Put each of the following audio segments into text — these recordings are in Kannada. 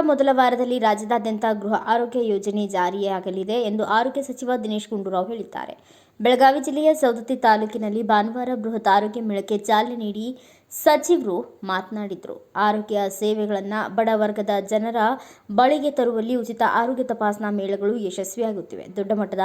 ಮೊದಲ ವಾರದಲ್ಲಿ ರಾಜ್ಯದಾದ್ಯಂತ ಗೃಹ ಆರೋಗ್ಯ ಯೋಜನೆ ಜಾರಿಯಾಗಲಿದೆ ಎಂದು ಆರೋಗ್ಯ ಸಚಿವ ದಿನೇಶ್ ಗುಂಡೂರಾವ್ ಹೇಳಿದ್ದಾರೆ. ಬೆಳಗಾವಿ ಜಿಲ್ಲೆಯ ಸವದತ್ತಿ ತಾಲೂಕಿನಲ್ಲಿ ಭಾನುವಾರ ಬೃಹತ್ ಆರೋಗ್ಯ ಮೇಳಕ್ಕೆ ಚಾಲನೆ ನೀಡಿ ಸಚಿವರು ಮಾತನಾಡಿದರು. ಆರೋಗ್ಯ ಸೇವೆಗಳನ್ನು ಬಡವರ್ಗದ ಜನರ ಬಳಿಗೆ ತರುವಲ್ಲಿ ಉಚಿತ ಆರೋಗ್ಯ ತಪಾಸಣಾ ಮೇಳಗಳು ಯಶಸ್ವಿಯಾಗುತ್ತಿವೆ. ದೊಡ್ಡ ಮಟ್ಟದ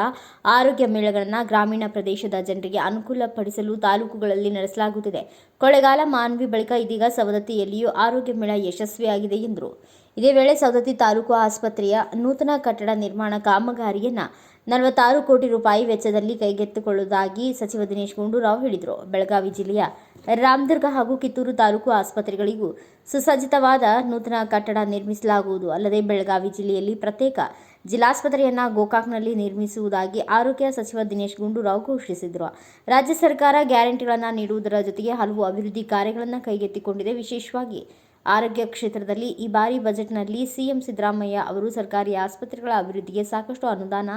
ಆರೋಗ್ಯ ಮೇಳಗಳನ್ನು ಗ್ರಾಮೀಣ ಪ್ರದೇಶದ ಜನರಿಗೆ ಅನುಕೂಲಪಡಿಸಲು ತಾಲೂಕುಗಳಲ್ಲಿ ನಡೆಸಲಾಗುತ್ತಿದೆ. ಕೊಳೆಗಾಲ, ಮಾನ್ವಿ ಬಳಿಕ ಇದೀಗ ಸವದತ್ತಿಯಲ್ಲಿಯೂ ಆರೋಗ್ಯ ಮೇಳ ಯಶಸ್ವಿಯಾಗಿದೆ ಎಂದರು. ಇದೇ ವೇಳೆ ಸವದತ್ತಿ ತಾಲೂಕು ಆಸ್ಪತ್ರೆಯ ನೂತನ ಕಟ್ಟಡ ನಿರ್ಮಾಣ ಕಾಮಗಾರಿಯನ್ನು ನಲವತ್ತಾರು ಕೋಟಿ ರೂಪಾಯಿ ವೆಚ್ಚದಲ್ಲಿ ಕೈಗೆತ್ತಿಕೊಳ್ಳುವುದಾಗಿ ಸಚಿವ ದಿನೇಶ್ ಗುಂಡೂರಾವ್ ಹೇಳಿದರು. ಬೆಳಗಾವಿ ಜಿಲ್ಲೆಯ ರಾಮದುರ್ಗ ಹಾಗೂ ಕಿತ್ತೂರು ತಾಲೂಕು ಆಸ್ಪತ್ರೆಗಳಿಗೂ ಸುಸಜ್ಜಿತವಾದ ನೂತನ ಕಟ್ಟಡ ನಿರ್ಮಿಸಲಾಗುವುದು. ಅಲ್ಲದೆ ಬೆಳಗಾವಿ ಜಿಲ್ಲೆಯಲ್ಲಿ ಪ್ರತ್ಯೇಕ ಜಿಲ್ಲಾಸ್ಪತ್ರೆಯನ್ನ ಗೋಕಾಕ್ನಲ್ಲಿ ನಿರ್ಮಿಸುವುದಾಗಿ ಆರೋಗ್ಯ ಸಚಿವ ದಿನೇಶ್ ಗುಂಡೂರಾವ್ ಘೋಷಿಸಿದರು. ರಾಜ್ಯ ಸರ್ಕಾರ ಗ್ಯಾರಂಟಿಗಳನ್ನು ನೀಡುವುದರ ಜೊತೆಗೆ ಹಲವು ಅಭಿವೃದ್ಧಿ ಕಾರ್ಯಗಳನ್ನು ಕೈಗೆತ್ತಿಕೊಂಡಿದೆ. ವಿಶೇಷವಾಗಿ ಆರೋಗ್ಯ ಕ್ಷೇತ್ರದಲ್ಲಿ ಈ ಬಾರಿ ಬಜೆಟ್ನಲ್ಲಿ ಸಿಎಂ ಸಿದ್ದರಾಮಯ್ಯ ಅವರು ಸರ್ಕಾರಿ ಆಸ್ಪತ್ರೆಗಳ ಅಭಿವೃದ್ಧಿಗೆ ಸಾಕಷ್ಟು ಅನುದಾನ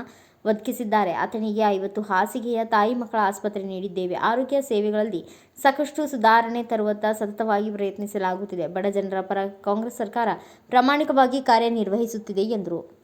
ಒದಗಿಸಿದ್ದಾರೆ. ಆತನಿಗೆ ಐವತ್ತು ಹಾಸಿಗೆಯ ತಾಯಿ ಮಕ್ಕಳ ಆಸ್ಪತ್ರೆ ನೀಡಿದ್ದೇವೆ. ಆರೋಗ್ಯ ಸೇವೆಗಳಲ್ಲಿ ಸಾಕಷ್ಟು ಸುಧಾರಣೆ ತರುವತ್ತ ಸತತವಾಗಿ ಪ್ರಯತ್ನಿಸಲಾಗುತ್ತಿದೆ. ಬಡ ಜನರ ಪರ ಕಾಂಗ್ರೆಸ್ ಸರ್ಕಾರ ಪ್ರಾಮಾಣಿಕವಾಗಿ ಕಾರ್ಯನಿರ್ವಹಿಸುತ್ತಿದೆ ಎಂದರು.